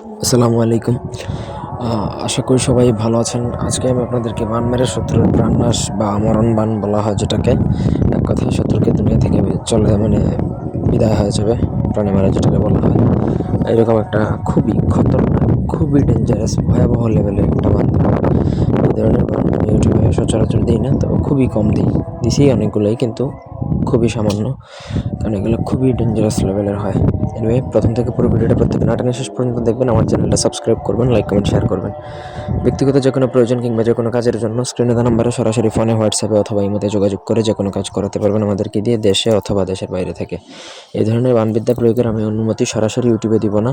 আসসালামু আলাইকুম। আশা করি সবাই ভালো আছেন। আজকে আমি আপনাদেরকে বান মেরে শত্রুর প্রাণনাশ বা মরণ বান বলা হয়, যেটাকে এক কথায় শত্রুকে দুনিয়া থেকে চলে মানে বিদায় হয়ে যাবে, প্রাণে মারা যেটাকে বলা হয়। এরকম একটা খুবই খতরনাক, খুবই ডেঞ্জারাস ভয়াবহ লেভেলের একটা বান এই ধরনের বান আমি ইউটিউবে সচরাচর দিই না, তবে খুবই কম দিই। দিছি অনেকগুলোই, কিন্তু খুবই সামান্য, কারণ এগুলো খুবই ডেঞ্জারাস লেভেলের হয়। এনিওয়ে প্রথম থেকে পুরো ভিডিওটা প্রত্যেকে নাটনের শেষ পর্যন্ত দেখবেন, আমার চ্যানেলটা সাবস্ক্রাইব করবেন লাইক কমেন্ট শেয়ার করবেন। ব্যক্তিগত যে কোনো প্রয়োজন কিংবা যে কোনো কাজের জন্য স্ক্রিনে দেওয়া নাম্বারে সরাসরি ফোনে হোয়াটসঅ্যাপে অথবা ইমোতে যোগাযোগ করে যে কোনো কাজ করাতে পারবেন আমাদেরকে দিয়ে দেশে অথবা দেশের বাইরে থেকে। এই ধরনের বানবিদ্যা প্রয়োগের আমি অনুমতি সরাসরি ইউটিউবে দিব না।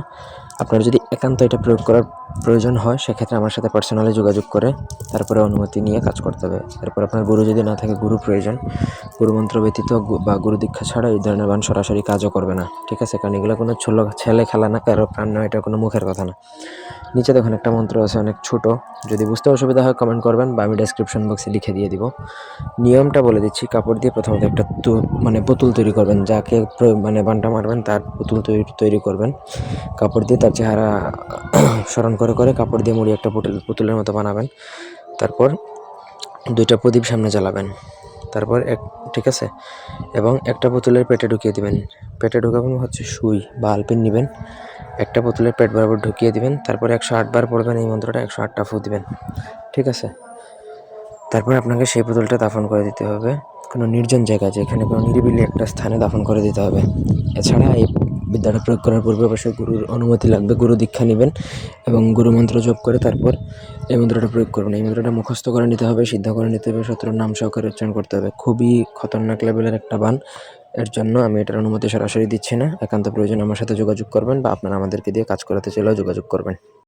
আপনার যদি একান্ত এটা প্রয়োগ করার প্রয়োজন হয়, সেক্ষেত্রে আমার সাথে পার্সোনালি যোগাযোগ করে, তারপরে অনুমতি নিয়ে কাজ করতে হবে। এরপর আপনার গুরু যদি না থাকে, গুরু প্রয়োজন। গুরুমন্ত্র ব্যতীত বা গুরু দীক্ষা ছাড়া এই ধরনের বান সরাসরি কাজও করবে না। ঠিক আছে? কারণ এগুলো কোনো ছোলো ছেলে খেলা না, কারও প্রাণ নয় এটা কোনো মুখের কথা না। নিচে দেখুন একটা মন্ত্র আছে, অনেক ছোট। যদি বুঝতে অসুবিধা হয় কমেন্ট করবেন, বা আমি ডেসক্রিপশন বক্সে লিখে দিয়ে দিব। নিয়মটা বলে দিচ্ছি, কাপড় দিয়ে প্রথমত একটা মানে পুতুল তৈরি করবেন। যাকে মানে বানটা মারবেন, তার পুতুল তৈরি তৈরি করবেন। কাপড় দিয়ে তার চেহারা স্মরণ করে করে কাপড় দিয়ে মুড়ি একটা পুতুল পুতুলের মতো বানাবেন। তারপর দুইটা প্রদীপ সামনে জ্বালাবেন। তারপর এক, ঠিক আছে? এবং একটা বোতলের পেটে ঢুকিয়ে দিবেন। পেটে ঢুকাবেন হচ্ছে সুই বা আলপিন নেবেন। একটা বোতলের পেট বরাবর ঢুকিয়ে দিবেন। তারপর একশো আটবার পড়বেন এই মন্ত্রটা, একশো আটটা ফু দিবেন। ঠিক আছে? তারপর আপনাকে সেই বোতলটা দাফন করে দিতে হবে। কোনো নির্জন জায়গা যেখানে কোনো নিরিবিলি একটা স্থানে দাফন করে দিতে হবে। এছাড়া এই বিদ্যাটা প্রয়োগ করার পূর্বে অবশ্যই গুরুর অনুমতি লাগবে। গুরু দীক্ষা নেবেন এবং গুরু মন্ত্র জপ করে তারপর এই মন্ত্রটা প্রয়োগ করবেন। এই মন্ত্রটা মুখস্থ করে নিতে হবে, সিদ্ধ করে নিতে হবে শত্রুর নাম সহকারে উচ্চারণ করতে হবে। খুবই খতরনাক লেভেলের একটা বান। এর জন্য আমি এটার অনুমতি সরাসরি দিচ্ছি না। একান্ত প্রয়োজন আমার সাথে যোগাযোগ করবেন বা আপনারা আমাদেরকে দিয়ে কাজ করাতে চাইলেও যোগাযোগ করবেন।